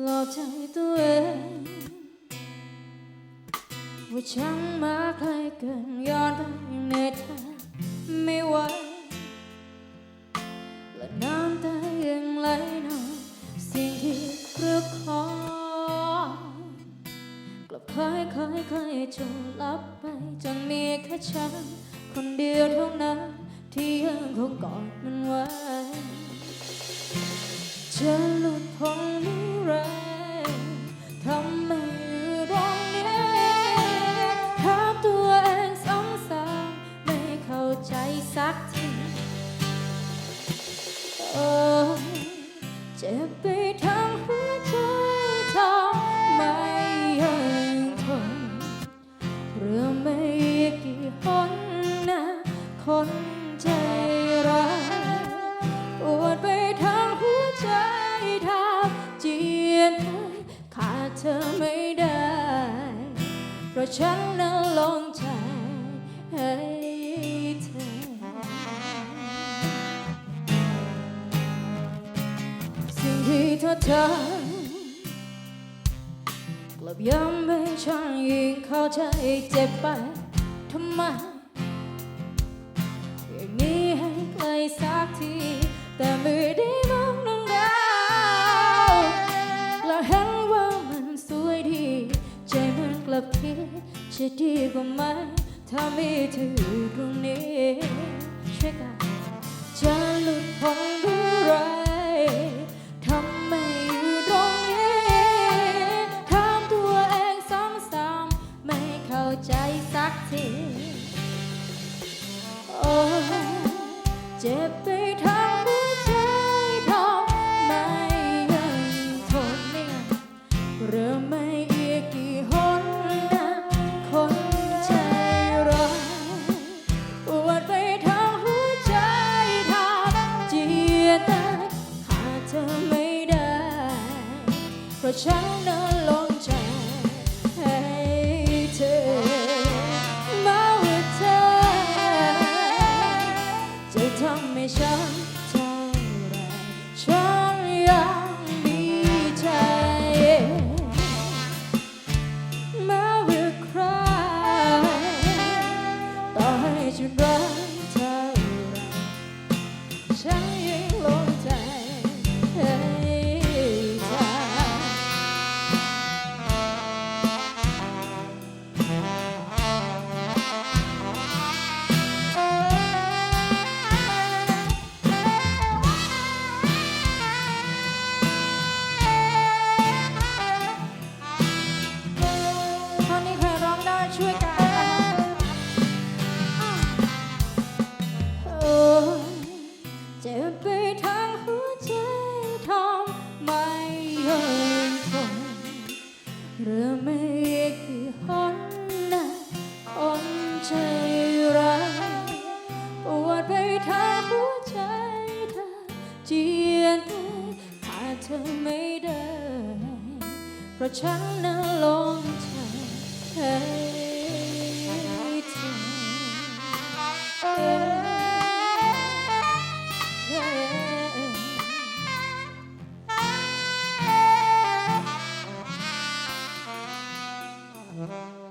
ปลอบใจตัวเองว่าฉันมาไกลเกินย้อนไปในทางไม่ไหวและน้ำตายังไหลนองสิ่งที่เพื่อขอกลับค่อยค่อยค่อยจนลับไปจนมีแค่ฉัน คนเดียวเท่านั้นที่ยังคงกอดมันไว้จะหลุดพ้นเมื่อ ไรทำไมอยู่ตรงนี้ถามตัวเองสองสามไม่เข้าใจสักทีโอ้เจ็บไปทั้งหัวใจทำไมยังทนเรื่องไม่กี่หนนะคน อไม่ได้ เพราะฉันนั้นลงใจให้เธอ สิ่งที่เธอทำกลับย้ำให้ฉันยิ่งเข้าใจเจ็บไปทำไมอย่างนี้ให้ไกลสักทีแต่ไม่ได้มอ จะดีกว่าไหมถ้ามีเธออยู่ตรงนี้ช่วยกันจะหลุดพ้นเมื่อไรทำไมอยู่ตรงนี้ถามตัวเองซ้ำๆไม่เข้าใจสักทีโอ้เจ็บไปทั้ง จียนตายหาเธอไม่ได้ เพราะฉันนั้นลง เจ็บไปทั้งหัวใจทำไม่ยังทนเรื่องไม่กี่หนนะคนใจร้ายปวดไปทั้งหัวใจเธอเจียนตายขาดเธอไม่ได้ เพราะฉันนั้นลง Mm-hmm.